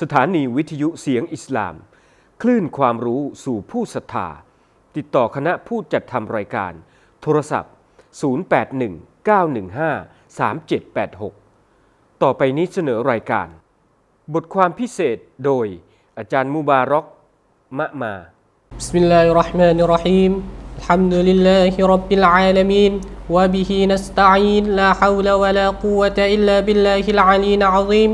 สถานีวิทยุเสียงอิสลาม คลื่นความรู้สู่ผู้ศรัทธา ติดต่อคณะผู้จัดทำรายการ โทรศัพท์ 0819153786 ต่อไปนี้เสนอรายการ บทความพิเศษโดยอาจารย์มูบารอกมะมา بسم الله الرحمن الرحيم الحمد لله رب العالمين وبه نستعين لا حول ولا قوة إلا بالله العلي العظيم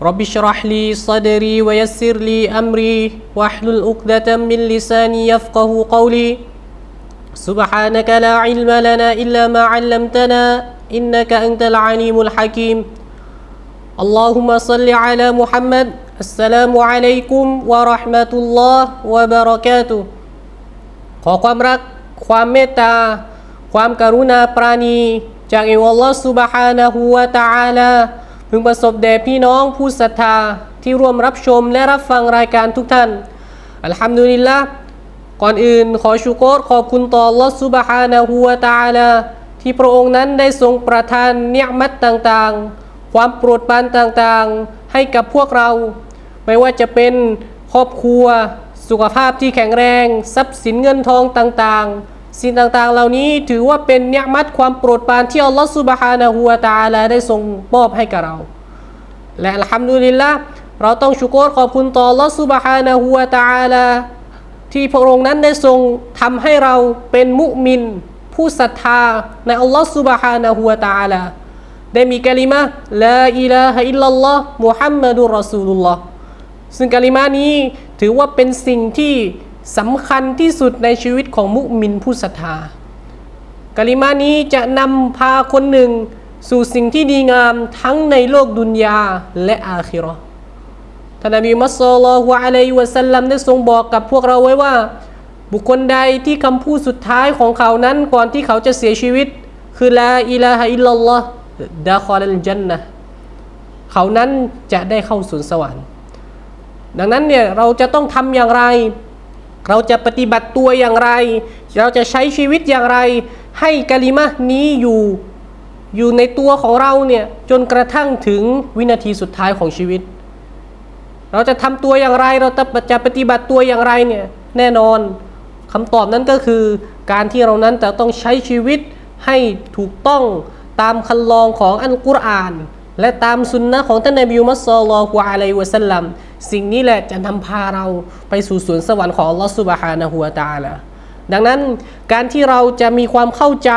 رب اشرح لي صدري ويسر لي أمري واحلل عقدة من لساني يفقه قولي سبحانك لا علم لنا إلا ما علمتنا إنك أنت العليم الحكيم اللهم صل على محمد السلام عليكم ورحمة الله وبركاته ขอความรัก ความเมตตา ความกรุณาปราณี จากอัลลอฮฺซุบฮานะฮูวะตะอาลา พึงประสบแด่พี่น้องผู้ศรัทธาที่ร่วมรับชมและรับฟังรายการทุกท่าน อัลฮัมดุลิลละก่อนอื่นขอชูโกรขอบคุณต่อลอฮฺซุบฮานะฮูวตาลาที่พระองค์นั้นได้ทรงประทานเนียมัตต่างๆ ความโปรดปรานต่างๆ ให้กับพวกเรา ไม่ว่าจะเป็นครอบครัว สุขภาพที่แข็งแรง ทรัพย์สินเงินทองต่างๆ สิ่งต่างๆ เหล่านี้ถือว่าเป็นเนียมัตความโปรดปรานที่อัลลอฮฺซุบฮานะฮูวะตาลาได้ทรงมอบให้กับเรา และอัลฮัมดุลิลละเราต้องชุกรขอบคุณต่ออัลลอฮฺซุบฮานะฮูวะตาลาที่พระองค์นั้นได้ทรงทำให้เราเป็นมุมิน ผู้ศรัทธาในอัลลอฮฺซุบฮานะฮูวะตาลาได้มีกะลิมะลาอิลาฮะอิลลัลลอฮ์มุฮัมมัดุลรอซูลุลลอฮ์ซึ่งกะลิมานี้ถือว่าเป็นสิ่งที่ สำคัญที่สุดในชีวิตของมุมินผู้ศรัทธากลิมานี้จะนำพาคนหนึ่งสู่สิ่งที่ดีงามทั้งในโลกดุนยาและอาคิราท่านนบีมุฮัมมัดศ็อลลัลลอฮุอะลัยวะสัลลัมได้ทรงบอกกับพวกเราไว้ว่า บุคคลใดที่คำพูดสุดท้ายของเขานั้นก่อนที่เขาจะเสียชีวิต คือลาอิลาฮะอิลลัลลอฮ์ดาคอลัลจันนะเขานั้นจะได้เข้าสวนสวรรค์ ดังนั้นเนี่ยเราจะต้องทำอย่างไร เราจะปฏิบัติตัวอย่างไร เราจะใช้ชีวิตอย่างไร ให้กะลิมะนี้อยู่อยู่ในตัวของเราเนี่ยจนกระทั่งถึงวินาทีสุดท้ายของชีวิต เราจะทำตัวอย่างไรเราจะจะปฏิบัติตัวอย่างไรเนี่ยแน่นอนคำตอบนั้นก็คือการที่เรานั้นจะต้องใช้ชีวิตให้ถูกต้องตามคันลองของอัลกุรอาน และตามสุนนะของท่านนบีมุฮัมมัดศ็อลอฮุอะลัยวะสัลลัมสิ่งนี้แหละจะนำพาเราไปสู่สวนสวรรค์ของอัลลอสุบฮานะฮูวตาลาดังนั้นการที่เราจะมีความเข้าใจ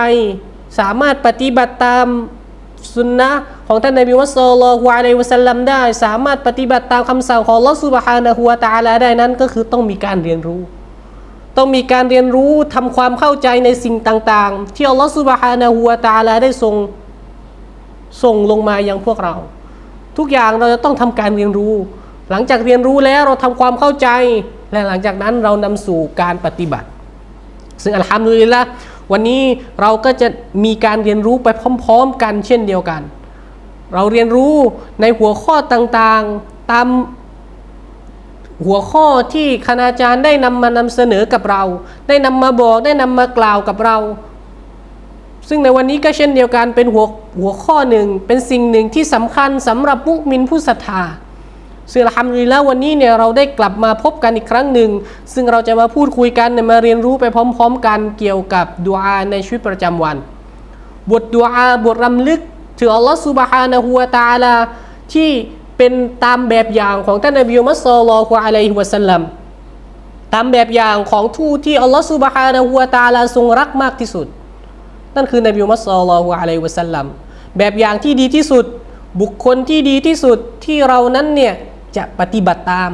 สามารถปฏิบัติตามสุนนะของท่านนบีมุฮัมมัดศ็อลอฮุอะลัยวะสัลลัมได้ สามารถปฏิบัติตามคำสั่งของอัลลอสุบฮานะฮูวตาลาได้นั้นก็คือต้องมีการเรียนรู้ต้องมีการเรียนรู้ทำความเข้าใจในสิ่งต่าง ๆ ที่อัลลอฮฺซุบฮานะฮูวะตาลาได้ทรง ส่งลงมายังพวกเรา ทุกอย่างเราจะต้องทำการเรียนรู้ หลังจากเรียนรู้แล้วเราทำความเข้าใจ และหลังจากนั้นเรานำสู่การปฏิบัติ ซึ่งอัลฮัมดุลิลละวันนี้เราก็จะมีการเรียนรู้ไปพร้อม ๆ กันเช่นเดียวกัน เราเรียนรู้ในหัวข้อต่างๆตามหัวข้อที่คณาจารย์ได้นำมานำเสนอกับเรา ได้นำมาบอกได้นำมากล่าวกับเรา ซึ่งในวันนี้ก็เช่นเดียวกันเป็นหัวหัวข้อหนึ่งเป็นสิ่งหนึ่งที่สำคัญสำหรับมุมินผู้ศรัทธาซึ่งทำดีแล้ววันนี้เนี่ยเราได้กลับมาพบกันอีกครั้งหนึ่ง ซึ่งเราจะมาพูดคุยกันมาเรียนรู้ไปพร้อม ๆ กันเกี่ยวกับดุอาในชีวิตประจำวัน บทดุอาบทรำลึกถึงอัลลอฮฺซุบฮานะฮูวะตาลาที่เป็นตามแบบอย่างของท่านนบีมุฮัมมัดศ็อลลัลลอฮุอะลัยฮิวะสัลลัมตามแบบอย่างของทูตที่อัลลอฮฺซุบฮานะฮูวะตาลาทรงรักมากที่สุด นั่นคือนบีมุฮัมมัดศ็อลลัลลอฮุอะลัยวะสัลลัมแบบอย่างที่ดีที่สุด บุคคลที่ดีที่สุดที่เรานั้นเนี่ยจะปฏิบัติตาม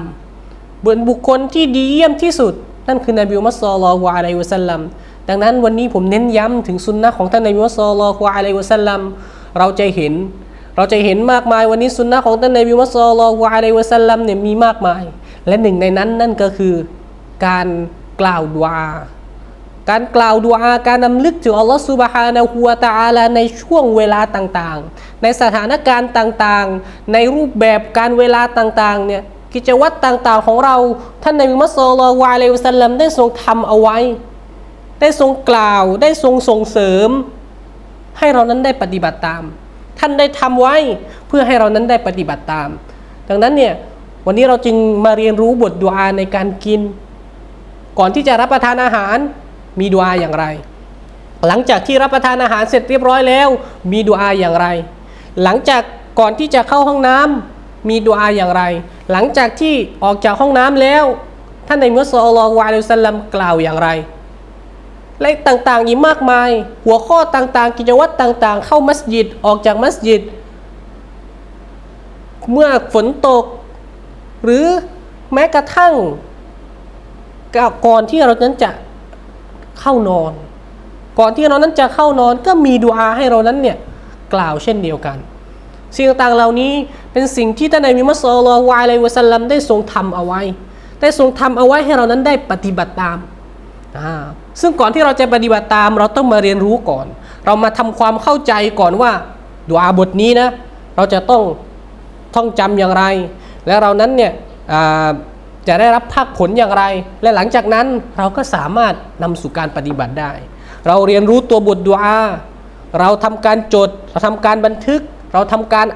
บนบุคคลที่ดีเยี่ยมที่สุด นั่นคือนบีมุฮัมมัดศ็อลลัลลอฮุอะลัยวะสัลลัมดังนั้นวันนี้ผมเน้นย้ำถึงสุนนะของท่านนบีมุฮัมมัดศ็อลลัลลอฮุอะลัยวะสัลลัมเราจะเห็น เราจะเห็นมากมายวันนี้สุนนะของท่านนบีมุฮัมมัดศ็อลลัลลอฮุอะลัยวะสัลลัมเนี่ยมีมากมาย และหนึ่งในนั้นนั่นก็คือการกล่าวดุอา การกล่าวดุอาการนำลึกถึงอัลลอฮฺซุบฮานะฮูวะตะอาลาในช่วงเวลาต่างๆ ในสถานการณ์ต่างๆ ในรูปแบบการเวลาต่างๆเนี่ยกิจวัตรต่างๆของเราท่านนบีมุฮัมมัดศ็อลลัลลอฮุอะลัยฮิวสัลลัมได้ทรงทำเอาไว้ ได้ทรงกล่าวได้ทรงส่งเสริม ให้เรานั้นได้ปฏิบัติตาม ท่านได้ทำไว้เพื่อให้เรานั้นได้ปฏิบัติตาม ดังนั้นเนี่ยวันนี้เราจึงมาเรียนรู้บทดุอาในการกิน ก่อนที่จะรับประทานอาหาร มีดุอาอย่างไร หลังจากที่รับประทานอาหารเสร็จเรียบร้อยแล้ว มีดุอาอย่างไร หลังจากก่อนที่จะเข้าห้องน้ำมีดุอาอย่างไร หลังจากที่ออกจากห้องน้ำแล้ว ท่านในมุสลิมลวะลัยฮิวะสัลลัมกล่าวอย่างไรและต่างๆอีกมากมาย หัวข้อต่างๆ กิจวัตรต่างๆ เข้ามัสยิดออกจากมัสยิด เมื่อฝนตก หรือแม้กระทั่งก่อนที่เรานั้นจะ เข้านอน ก่อนที่เรานั้นจะเข้านอนก็มีดุอาให้เรานั้นเนี่ยกล่าวเช่นเดียวกัน สิ่งต่างๆเหล่านี้เป็นสิ่งที่ท่านนบีมุฮัมมัดศ็อลอะลัยวะสัลลัมได้ทรงทำเอาไว้ ได้ทรงทำเอาไว้ให้เรานั้นได้ปฏิบัติตามอ่าซึ่งก่อนที่เราจะปฏิบัติตาม เราต้องมาเรียนรู้ก่อน เรามาทำความเข้าใจก่อนว่าดุอาบทนี้นะ เราจะต้องท่องจำอย่างไร และเรานั้นเนี่ยอ่า จะได้รับภาคผลอย่างไร และหลังจากนั้นเราก็สามารถนำสู่การปฏิบัติได้ เราเรียนรู้ตัวบทดุอา เราทำการจด เราทำการบันทึก เราทำการ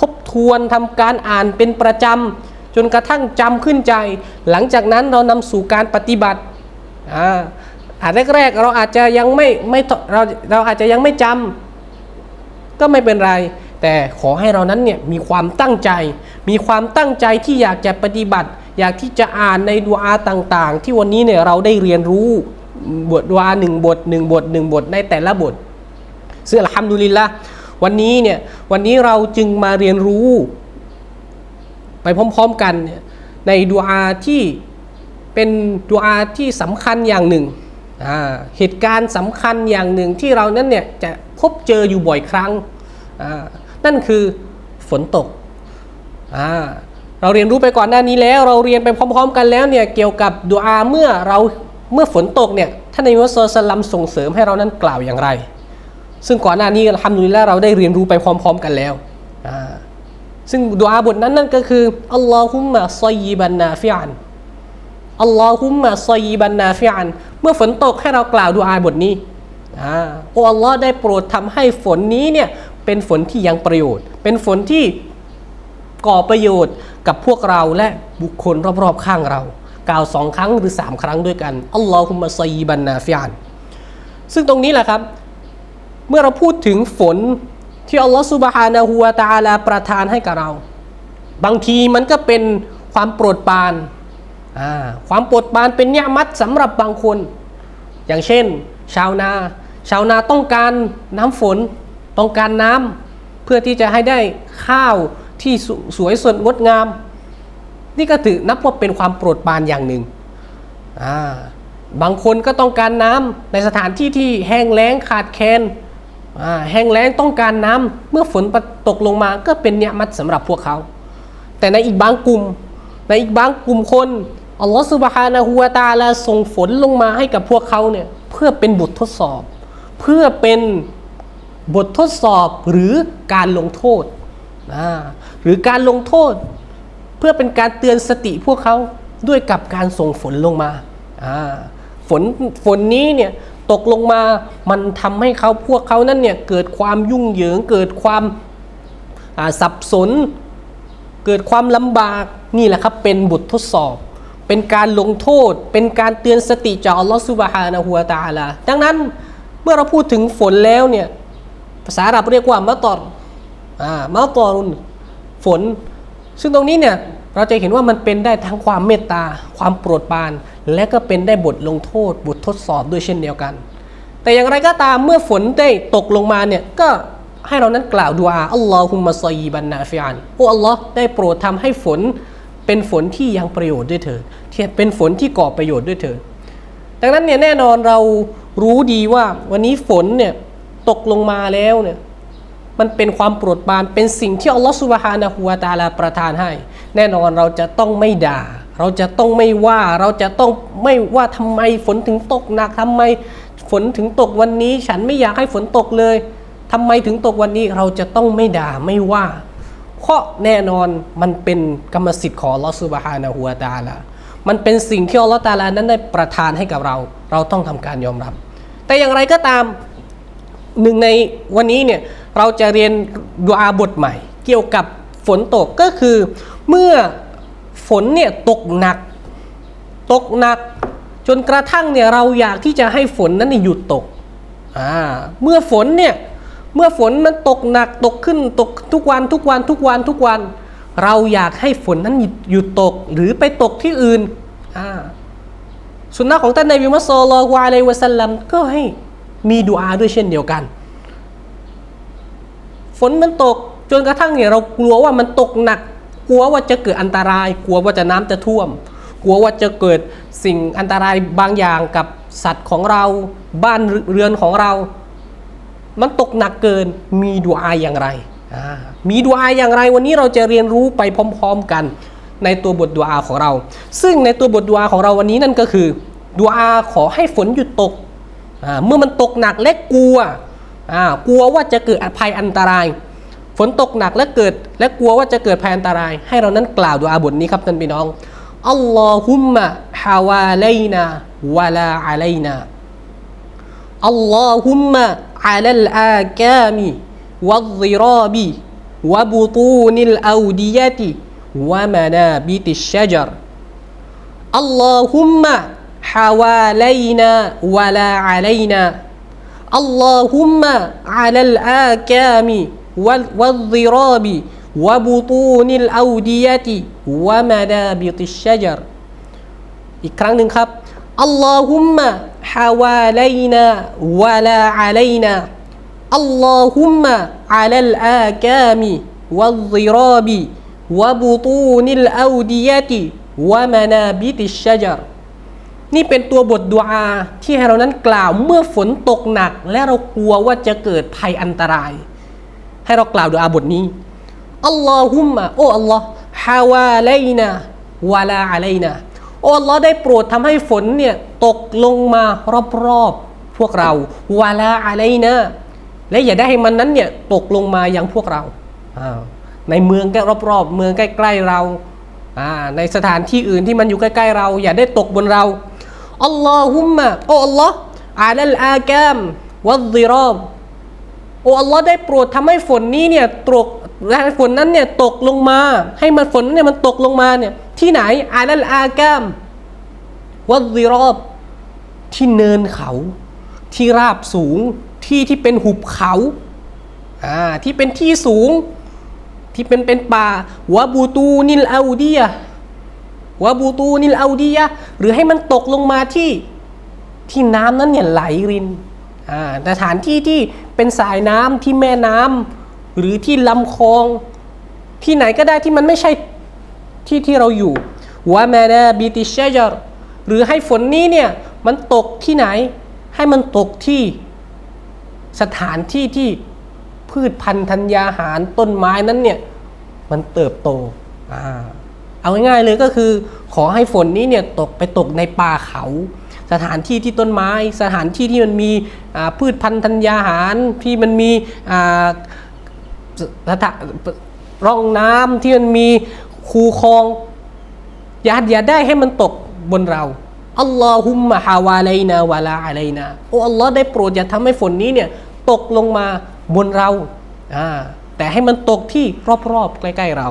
ทบทวนทำการอ่านเป็นประจำจนกระทั่งจำขึ้นใจ หลังจากนั้นเรานำสู่การปฏิบัติอ่าอาจแรกๆเราอาจจะยังไม่ไม่เราเราอาจจะยังไม่จำก็ไม่เป็นไร แต่ขอให้เรานั้นเนี่ยมีความตั้งใจ มีความตั้งใจที่อยากจะปฏิบัติ อยากที่จะอ่านในดุอาต่างๆ ที่วันนี้เนี่ยเราได้เรียนรู้บทดุอาหนึ่งบทหนึ่งบทหนึ่งบทในแต่ละบทซึ่งอัลฮัมดุลิลละวันนี้เนี่ยวันนี้เราจึงมาเรียนรู้ ไปพร้อมๆกันในดุอาที่เป็นดุอาที่สำคัญอย่างหนึ่งเหตุการณ์สำคัญอย่างหนึ่งที่เรานั้นเนี่ยจะพบเจออยู่บ่อยครั้งอ่า นั่นคือฝนตกอ่าเราเรียนรู้ไปก่อนหน้านี้แล้ว เราเรียนไปพร้อม ๆ กันแล้วเนี่ยเกี่ยวกับดุอาเมื่อเราเมื่อฝนตกเนี่ยท่านในมุสลิมส่งเสริมให้เรานั้นกล่าวอย่างไร ซึ่งก่อนหน้านี้ทำดุลิลละเราได้เรียนรู้ไปพร้อม ๆ กันแล้วอ่าซึ่งดุอาบทนั้นนั่นก็คืออัลลอฮุมมะซอยยิบันนาฟิอันอัลลอฮุมมะซอยยิบันนาฟิอันเมื่อฝนตกให้เรากล่าวดุอาบทนี้โอ้อัลลอฮ์ได้โปรดทำให้ฝนนี้เนี่ย เป็นฝนที่ยังประโยชน์ เป็นฝนที่ก่อประโยชน์กับพวกเราและบุคคลรอบๆข้างเรา กล่าวสองครั้งหรือสามครั้งด้วยกันอัลลอฮุมะซอยยิบันนาฟิอันซึ่งตรงนี้แหละครับ เมื่อเราพูดถึงฝนที่อัลลอฮฺสุบฮานะฮูวตาลาประทานให้กับเรา บางทีมันก็เป็นความโปรดปรานความโปรดปรานเป็นเนียมัดสำหรับบางคน อย่างเช่น ชาวนา ชาวนาต้องการน้ำฝน ต้องการน้ำเพื่อที่จะให้ได้ข้าวที่สสวยสดงดงาม นี่ก็ถือนับว่าเป็นความโปรดปรานอย่างหนึ่งาบางคนก็ต้องการน้ำในสถานที่ที่แห้งแล้งขาดแคลนแห้งแล้งต้องการน้ำเมื่อฝนตกลงมาก็เป็นเนียมัดสำหรับพวกเขา แต่ในอีกบางกลุ่ม ในอีกบางกลุ่มคนอัลลอฮฺสุบฮานะฮูวาตาลาส่งฝนลงมาให้กับพวกเขาเนี่ยเพื่อเป็นบททดสอบ เพื่อเป็น บททดสอบหรือการลงโทษ หรือการลงโทษ เพื่อเป็นการเตือนสติพวกเขาด้วยกับการส่งฝนลงมา ฝนฝนนี้เนี่ยตกลงมามันทำให้เขาพวกเขานั้นเนี่ยเกิดความยุ่งเหยิง เกิดความาสับสน เกิดความลำบากนี่แหละครับเป็นบททดสอบ เป็นการลงโทษ เป็นการเตือนสติจากอัลลอฮฺซุบฮานะฮูวาตาลาดังนั้นเมื่อเราพูดถึงฝนแล้วเนี่ย ภาษาอาหรับเรียกว่ามะตอรอ่ามะตอรุนฝน ซึ่งตรงนี้เนี่ยเราจะเห็นว่ามันเป็นได้ทั้งความเมตตา ความโปรดปราน และก็เป็นได้บทลงโทษ บททดสอบด้วยเช่นเดียวกัน แต่อย่างไรก็ตามเมื่อฝนได้ตกลงมาเนี่ยก็ให้เรานั้นกล่าวดูอาอัลลอฮุมะซอยีบันนาฟิอันโอ้อัลลอฮ์ได้โปรดทำให้ฝนเป็นฝนที่ยังประโยชน์ด้วยเถิดที่เป็นฝนที่ก่อประโยชน์ด้วยเถิดดังนั้นเนี่ยแน่นอนเรารู้ดีว่าวันนี้ฝนเนี่ย ตกลงมาแล้วเนี่ยมันเป็นความโปรดปรานเป็นสิ่งที่อัลลอฮฺสุบฮานะฮูวาตาลาประทานให้ แน่นอนเราจะต้องไม่ด่า เราจะต้องไม่ว่าเราจะต้องไม่ว่าทำไมฝนถึงตกหนักทำไมฝนถึงตกวันนี้ ฉันไม่อยากให้ฝนตกเลยทำไมถึงตกวันนี้เราจะต้องไม่ด่าไม่ว่า เพราะแน่นอนมันเป็นกรรมสิทธิ์ของอัลลอฮฺสุบฮานะฮูวาตาลามันเป็นสิ่งที่อัลลอฮฺตาลานั้นได้ประทานให้กับเรา เราต้องทำการยอมรับ แต่อย่างไรก็ตาม หนึ่งในวันนี้เนี่ยเราจะเรียนดูอาบทใหม่ เกี่ยวกับฝนตกก็คือเมื่อฝนเนี่ยตกหนัก ตกหนัก จนกระทั่งเนี่ยเราอยากที่จะให้ฝนนั้นหยุดตกอ่าเมื่อฝนเนี่ยเมื่อฝนมันตกหนักตกขึ้นตกทุกวันทุกวันทุกวันทุกวัน เราอยากให้ฝนนั้นหยุดตกหรือไปตกที่อื่นอ่าสุนนะของท่านนบีมุฮัมมัดศ็อลลัลลอะลัยวะสัลลัมก็ให้ มีดุอาด้วยเช่นเดียวกัน ฝนมันตกจนกระทั่งเนี่ยเรากลัวว่ามันตกหนัก กลัวว่าจะเกิดอันตราย กลัวว่าจะน้ำจะท่วม กลัวว่าจะเกิดสิ่งอันตรายบางอย่างกับสัตว์ของเราบ้านเรือนของเรา มันตกหนักเกินมีดุอาอย่างไร มีดุอาอย่างไรวันนี้เราจะเรียนรู้ไปพร้อม ๆกันในตัวบทดุอาของเรา ซึ่งในตัวบทดุอาของเราวันนี้นั่นก็คือดุอาขอให้ฝนหยุดตก เมื่อมันตกหนักและกลัวกลัวว่าจะเกิดภัยอันตราย ฝนตกหนักและเกิด และกลัวว่าจะเกิดภัยอันตราย ให้เรานั้นกล่าวดูอาบทนี้ครับท่านพี่น้องอัลลอฮุมมะฮาวาเลยนาวะลาอะไลนาอัลลอฮุมมะอะลัลอากามีวัลซิราบีวะบุตูนิลอูดียติวะมานาบิติชชจรอัลลอฮุมะ حوالينا ولا علينا اللهم على الآكام وال- والضراب وبطون الأودية ومنابت الشجر อีกครั้งหนึ่งครับ อัลลอฮุมมะฮาวาไลนาวะลาอะไลนาอัลลอฮุมมะอะลัลอากามิวัลซิราบิวะบุตูนิลอาดียะติวะมานาบิติชชะจร นี่เป็นตัวบทดุอาที่ให้เรานั้นกล่าวเมื่อฝนตกหนัก และเรากลัวว่าจะเกิดภัยอันตราย ให้เรากล่าวดุอาบทนี้อัลลอฮุมะโอ้อัลลอฮ์ฮาวาไลนาวะลาอะไลนาโอ้อัลลอฮ์ได้โปรดทำให้ฝนเนี่ยตกลงมารอบๆพวกเราวะลาอะไลนาและอย่าได้ให้มันนั้นเนี่ยตกลงมายังพวกเราในเมืองใกล้รอบๆ เมืองใกล้ๆเราในสถานที่อื่นที่มันอยู่ใกล้ๆเรา อย่าได้ตกบนเรา อัลลอฮุมมะโอ้อัลลอฮ์อาลัลอากามวัลซิรอบโอ้อัลลอฮ์ได้โปรดทำให้ฝนนี้เนี่ยตกให้ฝนนั้นเนี่ยตกลงมา ให้มันฝนเนี่ยมันตกลงมาเนี่ยที่ไหนอาลัลอากามวัดซิรอบที่เนินเขา ที่ราบสูงที่ที่เป็นหุบเขาอ่าที่เป็นที่สูง ที่เป็นเป็นป่าวะบูตูนิลอาดียะ วบูตูนิลอาดียะหรือให้มันตกลงมาที่ที่น้ำนั้นเนี่ยไหลรินอ่สถานที่ที่เป็นสายน้ำที่แม่น้ำหรือที่ลำคลอง ที่ไหนก็ได้ที่มันไม่ใช่ที่ที่เราอยู่วะแมนาบิติเชจรหรือให้ฝนนี้เนี่ยมันตกที่ไหน ให้มันตกที่สถานที่ที่พืชพันธุ์ธัญญาหารต้นไม้นั้นเนี่ยมันเติบโตอ่า เอาง่ายๆเลยก็คือ ขอให้ฝนนี้เนี่ยตกไปตกในป่าเขา สถานที่ที่ต้นไม้ สถานที่ที่มันมีพืชพันธุ์ธัญญาหารที่มันมีสถานร่องน้ำที่มันมีคูคลองอย่าอย่าได้ให้มันตกบนเราอัลลอฮุมมะฮาวาไลนาวะลาอะไลนาโอ้อัลลอฮ์ได้โปรดอย่าทำให้ฝนนี้เนี่ยตกลงมาบนเราอ่าแต่ให้มันตกที่รอบๆใกล้ ๆเรา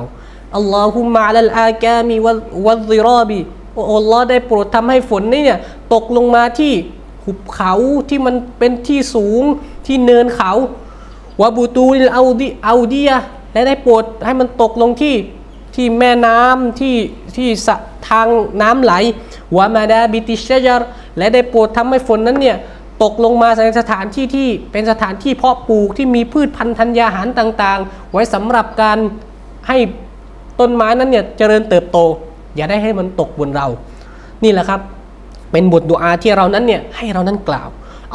อัลลอฮุมมะลัลอากามิวัลซิรอบิโอ้อัลลอฮ์ได้โปรดทำให้ฝนนี้เนี่ยตกลงมาที่หุบเขาที่มันเป็นที่สูงที่เนินเขาวบูตูลเอาดิเอาดียและได้โปรดให้มันตกลงที่ที่แม่น้ำที่ที่สะทางน้ำไหลวามาดาบิติชจารและได้โปรดทำให้ฝนนั้นเนี่ยตกลงมาในสถานที่ที่เป็นสถานที่เพาะปลูกที่มีพืชพันธุ์ธัญญาหารต่าง ๆ ไว้สำหรับการให้ ต้นไม้นั้นเนี่ยเจริญเติบโต อย่าได้ให้มันตกบนเรา นี่แหละครับ เป็นบทดุอาที่เรานั้นเนี่ยให้เรานั้นกล่าว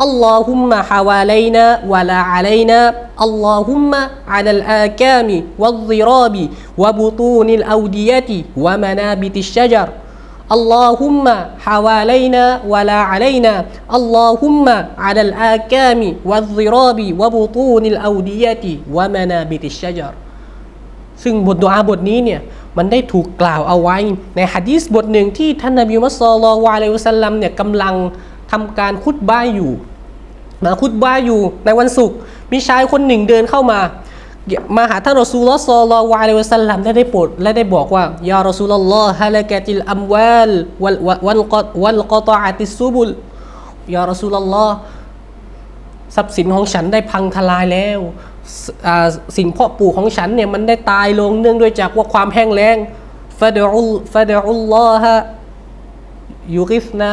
อัลลอฮุมมะฮาวาไลนะวะลาอะไลนะอัลลอฮุมมะอะลัลอากามิวัลซิราบิวะบุตูนิลอาดียะติวะมานาบิติชจรอัลลอฮุมมะฮาวาไลนะวะลาอะไลนะอัลลอฮุมมะอะลัลอากามิวัลซิราบิวะบุตูนิลอาดียะติวะมานาบิติชจร ซึ่งบทดุอาบทนี้เนี่ยมันได้ถูกกล่าวเอาไว้ในหะดีษบทหนึ่งที่ท่านนบีมุฮัมมัดศ็อลลัลลอฮุอะลัยฮิวะสัลลัมเนี่ยกำลังทำการคุตบ้าอยู่มาคุตบ้าอยู่ในวันศุกร์มีชายคนหนึ่งเดินเข้ามา มาหาท่านรอซูลลอฮ์ศ็อลลัลลอฮุอะลัยฮิวซัลลัมและได้โปรดและได้บอกว่ายารอซูลลอฮ์ฮะละกะติลอัมวาลวัลวัลกอวัลกอตออะติซุบุลยารอซูลลอฮ์ทรัพย์สินของฉันได้พังทลายแล้ว สิ่งเพาะปลูกของฉันเนี่ยมันได้ตายลงเนื่องด้วยจากว่าความแห้งแล้งฟะดอุลฟะดอุลลอฮะยูริฟนะ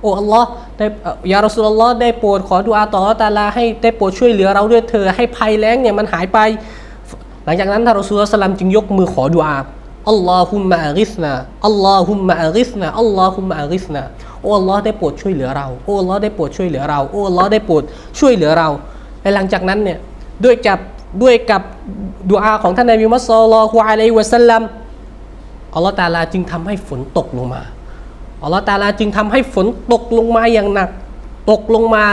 โอ้อัลลอฮ์ได้ยารสุลลอฮ์ได้โปรดขอดุอาต่ออัลลอตาลาให้ได้โปรดช่วยเหลือเราด้วยเธอ ให้ภัยแล้งเนี่ยมันหายไป หลังจากนั้นท่านรอซูลสลัมจึงยกมือขอดุอาอัลลอฮุมมะอาริสนาอัลลอฮุมมะอาริสนาอัลลอฮุมมะอาริสนาโอ้อัลลอฮ์ได้โปรดช่วยเหลือเราโอ้อัลลอฮ์ได้โปรดช่วยเหลือเราโอ้อัลลอฮ์ได้โปรดช่วยเหลือเราและหลังจากนั้นเนี่ย ด้วยกับด้วยกับดุอาของท่านนบีมุฮัมมัดศ็อลลัลลอฮุอะลัยฮิวะซัลลัมอัลลอฮ์ตาลาจึงทำให้ฝนตกลงมาอัลลอฮฺตาลาจึงทำให้ฝนตกลงมาอย่างหนัก ตกลงมา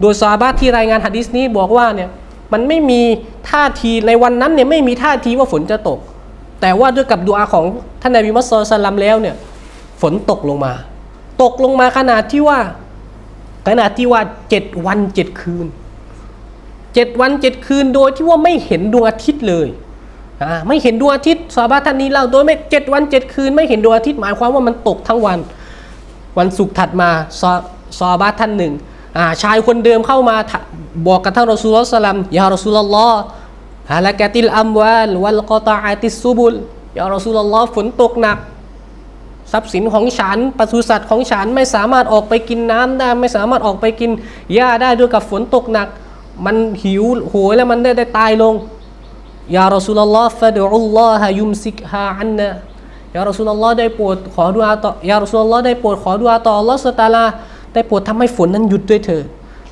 โดยซาบะที่รายงานหะดีษนี้บอกว่าเนี่ยมันไม่มีท่าทีในวันนั้นเนี่ยไม่มีท่าทีว่าฝนจะตก แต่ว่าด้วยกับดุอาของท่านนบีมุฮัมมัดศ็อลลัลลอฮุอะลัยฮิวะซัลลัมแล้วเนี่ยฝนตกลงมา ตกลงมาขนาดที่ว่าขนาดที่ว่าเจ็ดวันเจ็ดคืน เจ็ดวันเจ็ดคืนโดยที่ว่าไม่เห็นดวงอาทิตย์เลยไม่เห็นดวงอาทิตย์ซอฮาบะห์ท่านนี้เล่าโดยไม่เจ็ดวันเจ็ดคืน ไม่เห็นดวงอาทิตย์หมายความว่ามันตกทั้งวัน วันศุกร์ถัดมาซอซอฮาบะห์ท่านหนึ่งชายคนเดิมเข้ามาบอกกับท่านรอซูลลอฮ์สลัมยารอซูลลอฮ์ฮาละกะติลอัมวาลวัลกอตาอติสซูบุลยารอซูลลอฮ์ฝนตกหนัก ทรัพย์สินของฉันปศุสัตว์ของฉันไม่สามารถออกไปกินน้ำได้ไม่สามารถออกไปกินหญ้าได้ด้วยกับฝนตกหนัก มันหิวโหยแล้วมันได้ได้ตายลงยารอซูลลอฮ์ฟะดุลลอฮะยุมซิกฮาอันนะยารอซูลลอฮ์ได้โปรดขอดุอาต่อยารอซูลลอฮ์ได้โปรดขอดุอาต่อลอสตาลาได้โปรดทำให้ฝนนั้นหยุดด้วยเถิด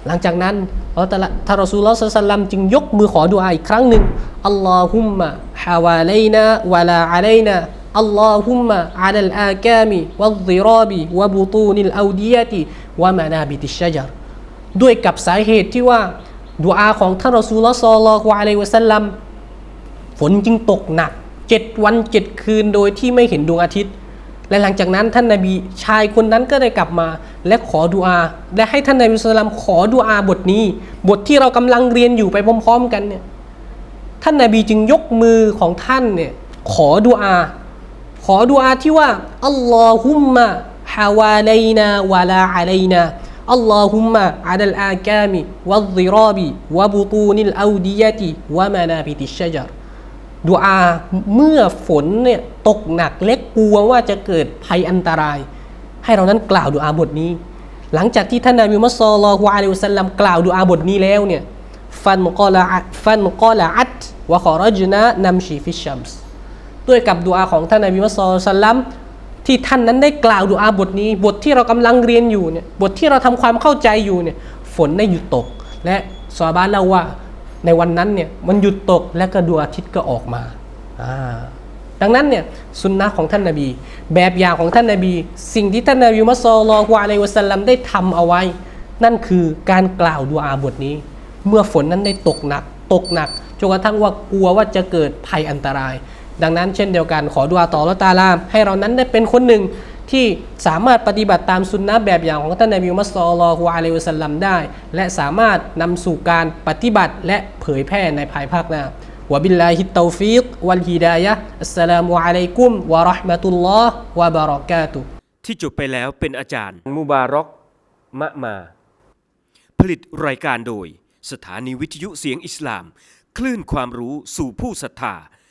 หลังจากนั้นอัลลอฮ์ตะทารอซูลลอฮ์ศ็อลลัลลัลลัมจึงยกมือขอดุอาอีกครั้งหนึ่งอัลลอฮุมมะฮาวาลัยนาวะลาอะลัยนาอัลลอฮุมมะอะลัลอากามิวัลซิราบิวะบุตูนิลอาดียะติวะมานาบิติชชะญรด้วยกับสาเหตุที่ว่า ดุอาของท่านรอซูลลอฮ์ศ็อลลัลลอฮุอะลัยฮิวะซัลลัมฝนจึงตกหนักเจ็ดวันเจ็ดคืนโดยที่ไม่เห็นดวงอาทิตย์ และหลังจากนั้นท่านนาบีชายคนนั้นก็ได้กลับมา และขอดุอา และให้ท่านนาบีสุลต่านขอดุอาบทนี้ บทที่เรากำลังเรียนอยู่ไปพร้อม ๆ กันเนี่ยท่านนาบีจึงยกมือของท่านเนี่ยขอดุอา ขอดุอาที่ว่าอัลลอฮุมมะฮาวาลัยนาวะลาอะลัยนา อัลลอฮุมมะอะลัลอากามิวัลซิราบิวะบุตูนิลอาดียะติวะมานาบิติชชะญรดูอาเมื่อฝนเนี่ยตกหนักเล็กกลัวว่าจะเกิดภัยอันตราย ให้เรานั้นกล่าวดูอาบทนี้ หลังจากที่ท่านนบีมุฮัมมัดศ็อลอฮุอะลัยฮิวะซัลลัมกล่าวดูอาบทนี้แล้วเนี่ยฟันกอละอะฟันกอละอัตวะขอรจนะนัมชีฟิชชัมส์ด้วยกับดูอาของท่านนบีมุฮัมมัดศ็อลลัลลอฮุอะลัยฮิวะซัลลัม ที่ท่านนั้นได้กล่าวดูอาบทนี้ บทที่เรากำลังเรียนอยู่เนี่ยบทที่เราทำความเข้าใจอยู่เนี่ยฝนได้หยุดตก และซอฮาบะห์เล่าว่าในวันนั้นเนี่ยมันหยุดตกและก็ดวงอาทิตย์ก็ออกมาดังนั้นเนี่ยสุนนะของท่านนาบี แบบอย่างของท่านนาบี สิ่งที่ท่านนาบีมุฮัมมัดศ็อลลัลลอฮุอะลัยฮิวะซัลลัมได้ทำเอาไว้ นั่นคือการกล่าวดุอาบทนี้ เมื่อฝนนั้นได้ตกหนัก ตกหนักจนกระทั่งว่ากลัวว่าจะเกิดภัยอันตราย ดังนั้นเช่นเดียวกันขอดุอาต่อละตาลาให้เรานั้นได้เป็นคนหนึ่งที่สามารถปฏิบัติตามสุนนะแบบอย่างของท่านนบีมุฮัมมัดศ็อลลัลลอฮุอะลัยฮิวะซัลลัมได้ และสามารถนำสู่การปฏิบัติและเผยแพร่ในภายภาคหน้าวะบิลลาฮิตตอฟีกวัลฮิดายะห์อัสสลามุอะลัยกุมวะเราะห์มะตุลลอฮ์วะบะเราะกาตุฮ์ที่จบไปแล้วเป็นอาจารย์มุบารอกมะมา ผลิตรายการโดย สถานีวิทยุเสียงอิสลาม คลื่นความรู้สู่ผู้ศรัทธา